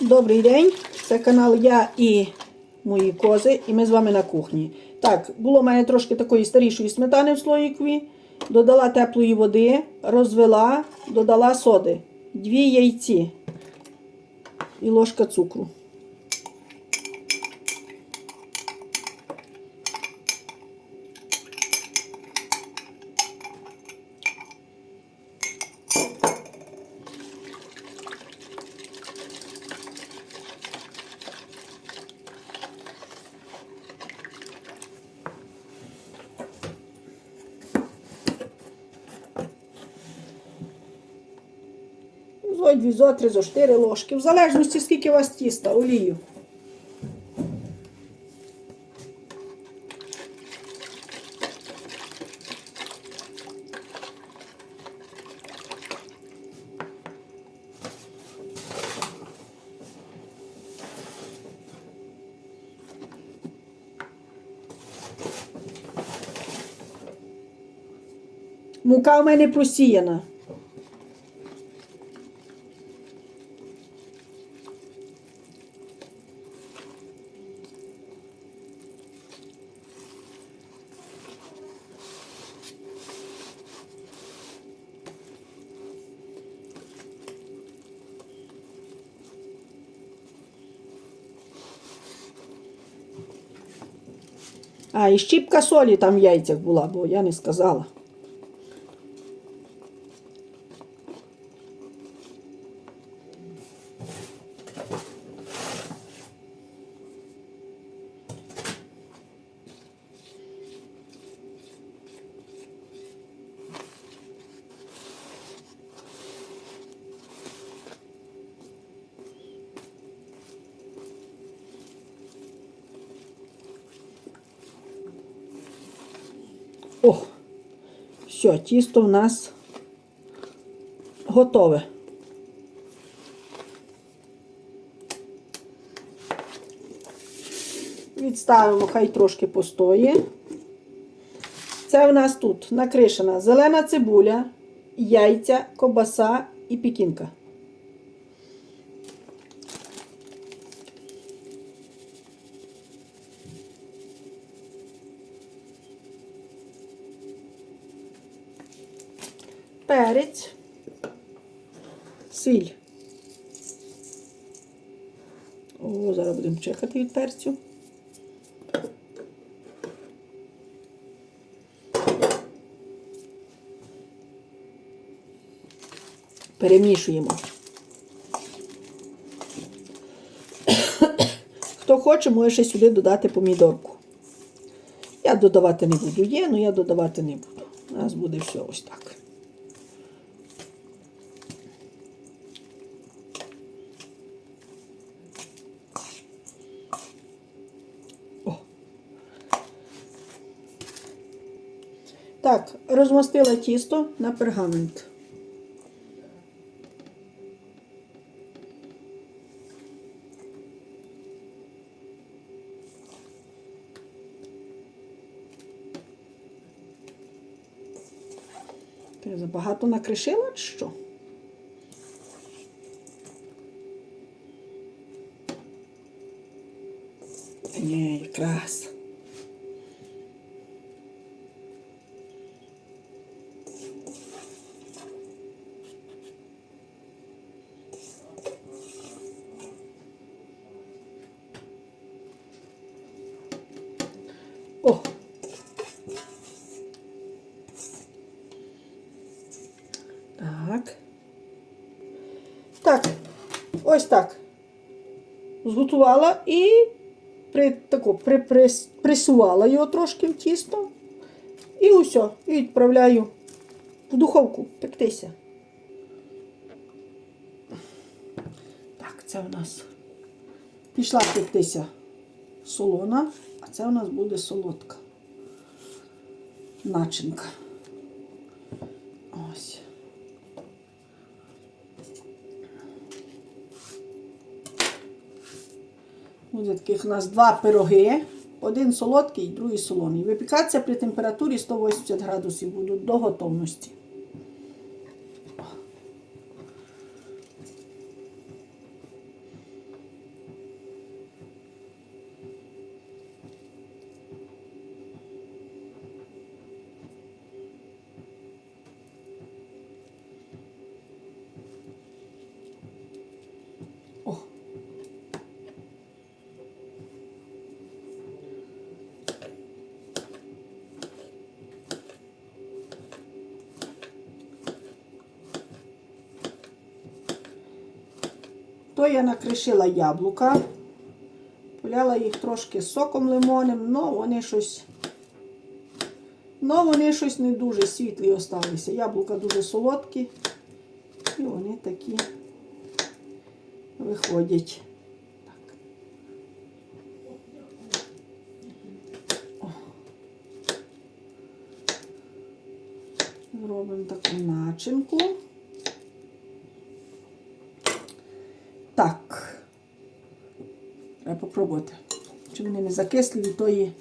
Добрий день! Це канал Я і мої кози, і ми з вами на кухні. Так, було в мене трошки такої старішої сметани в слоїкові. Додала теплої води, розвела, додала соди, дві яйці і ложка цукру. Зо, дві, зо, три, зо, чотири ложки. В залежності, скільки у вас тіста, олію. Мука в мене просіяна. А, і щіпка солі там в яйцях була, бо я не сказала. О, все, тісто в нас готове. Відставимо, хай трошки постоє. Це в нас тут накришена зелена цибуля, яйця, кобаса і пікінка. Перець, сіль. О, зараз будемо чекати від перцю. Перемішуємо. Хто хоче, може ще сюди додати помідорку. Я додавати не буду. Є, але я додавати не буду. У нас буде все ось так. Так, розмастила тісто на пергамент. Ти забагато накришила чи що? Ні, якраз. Ось так. Зготувала і при, тако, при, прис- присувала його трошки в тісто. І усе. І відправляю в духовку пектися. Так, це у нас пішла пектися солона, а це у нас буде солодка начинка. Ось. Буде таких у нас два пироги. Один солодкий, другий солоний. Випікатися при температурі 180 градусів будуть до готовності. То я накришила яблука, поляла їх трошки соком лимонним, але вони щось. Ну, вони щось не дуже світлі осталися. Яблука дуже солодкі. І вони такі виходять. Робимо таку начинку. Так. Треба. Чи вони не закислі від тої,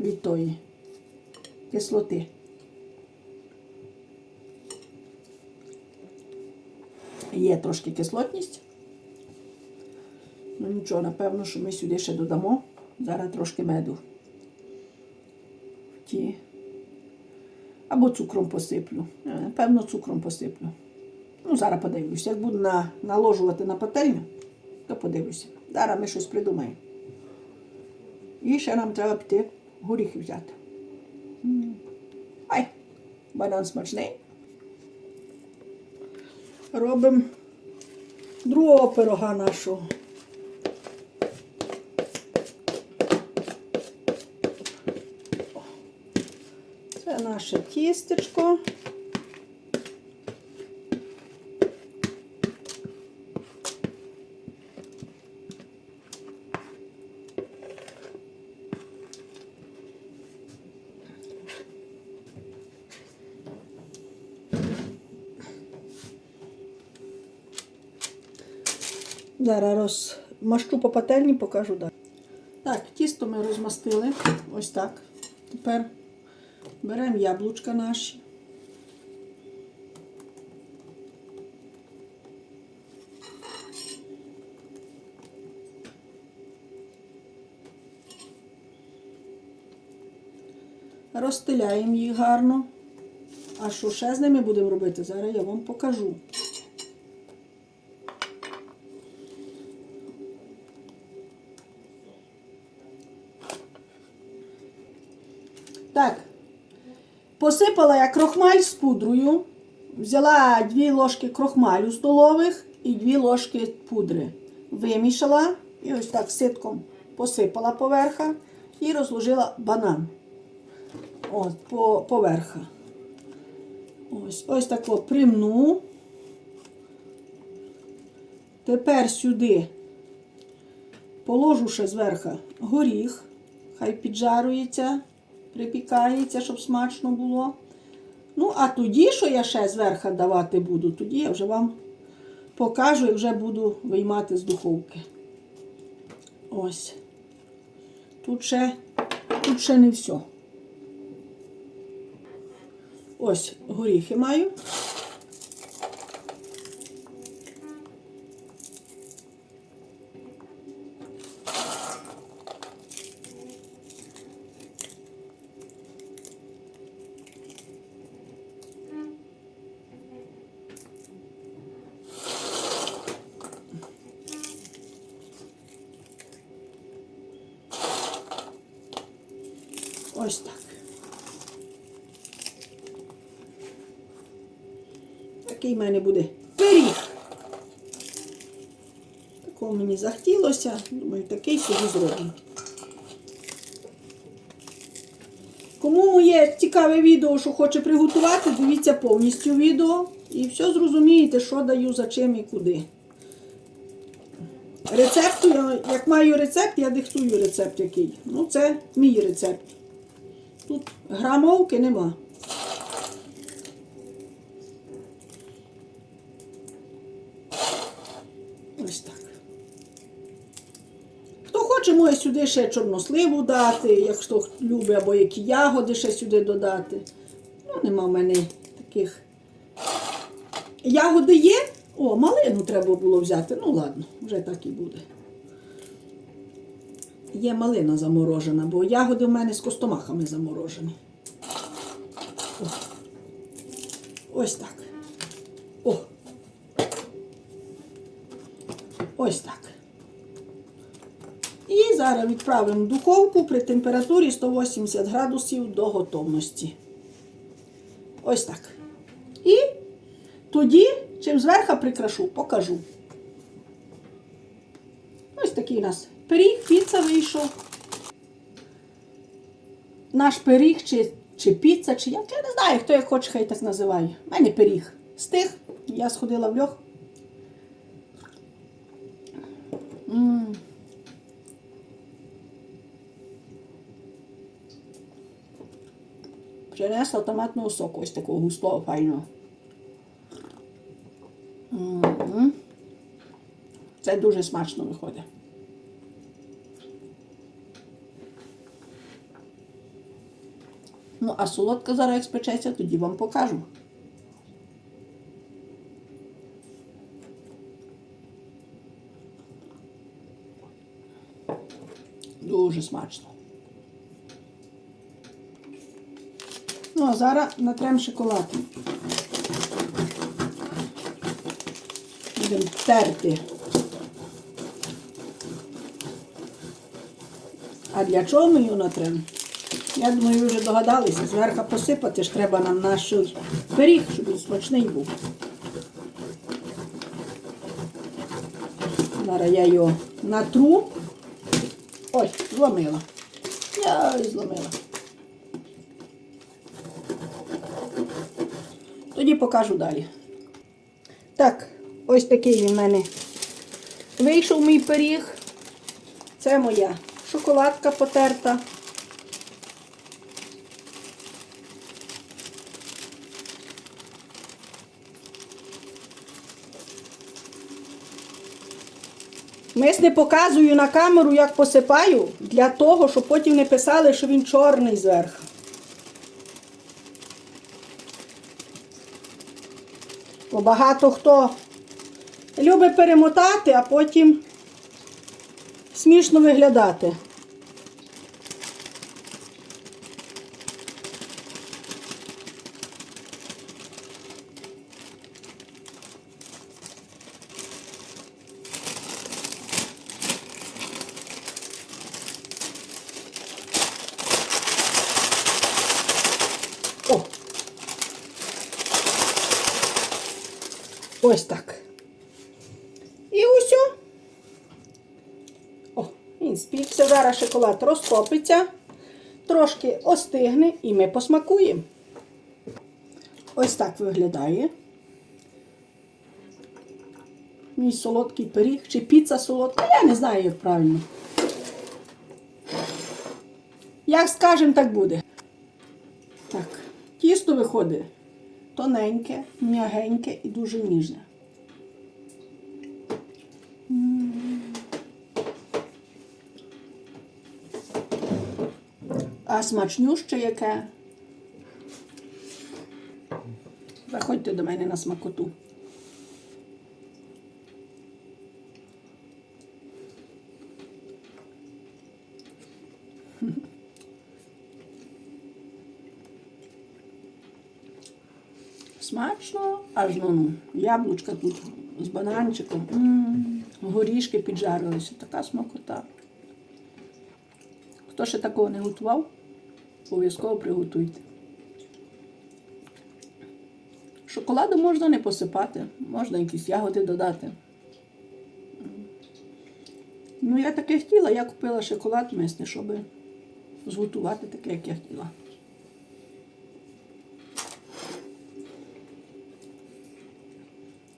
від тої кислоти. Є трошки кислотність. Ну нічого, напевно, що ми сюди ще додамо. Зараз трошки меду. Ті. Або цукром посиплю. Е, Напевно, цукром посиплю. Ну, зараз подивлюся. Як буду на, наложувати на пательню, то подивлюся. Зараз ми щось придумаємо. І ще нам треба піти горіхи взяти. Ай, банан смачний. Робимо другого пирога нашого. Це наше тістечко. Зараз розмащу по пательні, покажу далі. Так, тісто ми розмастили. Ось так. Тепер беремо яблучка наші. Розстеляємо їх гарно. А що ще з ними будемо робити? Зараз я вам покажу. Так, посипала я крохмаль з пудрою. Взяла дві ложки крохмалю столових і дві ложки пудри. Вимішала і ось так ситком посипала поверха і розложила банан. От, по, поверха. Ось, ось так примну. Тепер сюди положу ще зверху горіх, хай піджарується, припікається, щоб смачно було. Ну, а тоді, що я ще зверху давати буду, тоді я вже вам покажу і вже буду виймати з духовки. Ось. Тут ще, тут ще не все. Ось горіхи маю. Такий в мене буде пиріг. Такого мені захотілося. Думаю, такий собі зроблю. Кому моє цікаве відео, що хоче приготувати, дивіться повністю відео. І все зрозумієте, що даю, за чим і куди. Рецепт, як маю рецепт, я диктую рецепт який. Ну, це мій рецепт. Тут грамовки нема. Сюди ще чорносливу дати, якщо любить, або які ягоди ще сюди додати. Ну, нема в мене таких. Ягоди є? О, малину треба було взяти. Ну ладно, вже так і буде. Є малина заморожена, бо ягоди в мене з костомахами заморожені. О. Ось так. О. Ось так. І зараз відправимо в духовку при температурі 180 градусів до готовності. Ось так. І тоді, чим зверху прикрашу, покажу. Ось такий у нас пиріг, піца вийшов. Наш пиріг чи, чи піца, чи як, я не знаю, хто як хоче, хай так називає. У мене пиріг. Стих, я сходила в льох. М. Принесла томатного соку, ось такого густого, файного. М. Це дуже смачно виходить. Ну, а солодка зараз як спечеться, тоді вам покажу. Дуже смачно. Ну, а зараз натрем шоколад. Будемо терти. А для чого ми його натрем? Я думаю, ви вже догадалися, зверху посипати ж треба нам наш пиріг, щоб він смачний був. Зараз я його натру. Ой, зломила. Я зломила. Покажу далі. Так, ось такий він в мене вийшов мій пиріг. Це моя шоколадка потерта. Мис не показую на камеру, як посипаю, для того, щоб потім не писали, що він чорний зверху. Бо багато хто любить перемотати, а потім смішно виглядати. Ось так. І усьо. О, він спікся. Зараз шоколад розтопиться, трошки остигне і ми посмакуємо. Ось так виглядає. Мій солодкий пиріг чи піца солодка, я не знаю, як правильно. Як скажемо, так буде. Так, тісто виходить тоненьке, м'ягеньке і дуже ніжне. А смачнюще яке. Заходьте до мене на смакоту. Смачно, аж ну, ну. Яблучка тут з бананчиком. М, Горішки піджарилися. Така смакота. Хто ще такого не готував, обов'язково приготуйте. Шоколаду можна не посипати, можна якісь ягоди додати. Ну, я таке хотіла, я купила шоколад мисний, щоб зготувати таке, як я хотіла.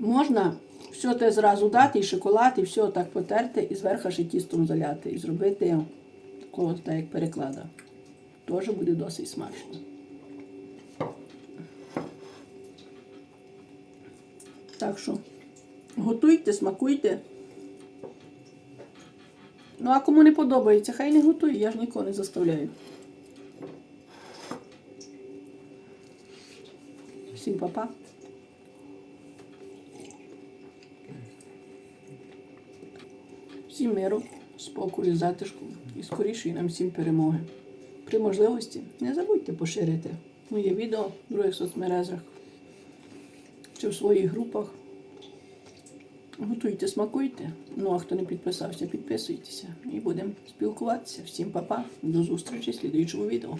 Можна все те зразу дати, і шоколад, і все так потерти, і зверху ще тістом заляти. І зробити такого, так як переклада. Теж буде досить смачно. Так що готуйте, смакуйте. Ну, а кому не подобається, хай не готує, я ж нікого не заставляю. Всім па-па. Всім миру, спокою, затишку і скорішої нам всім перемоги. При можливості не забудьте поширити моє відео в других соцмережах чи в своїх групах. Готуйте, смакуйте. Ну а хто не підписався, підписуйтеся і будемо спілкуватися. Всім па-па, до зустрічі в слідуючому відео.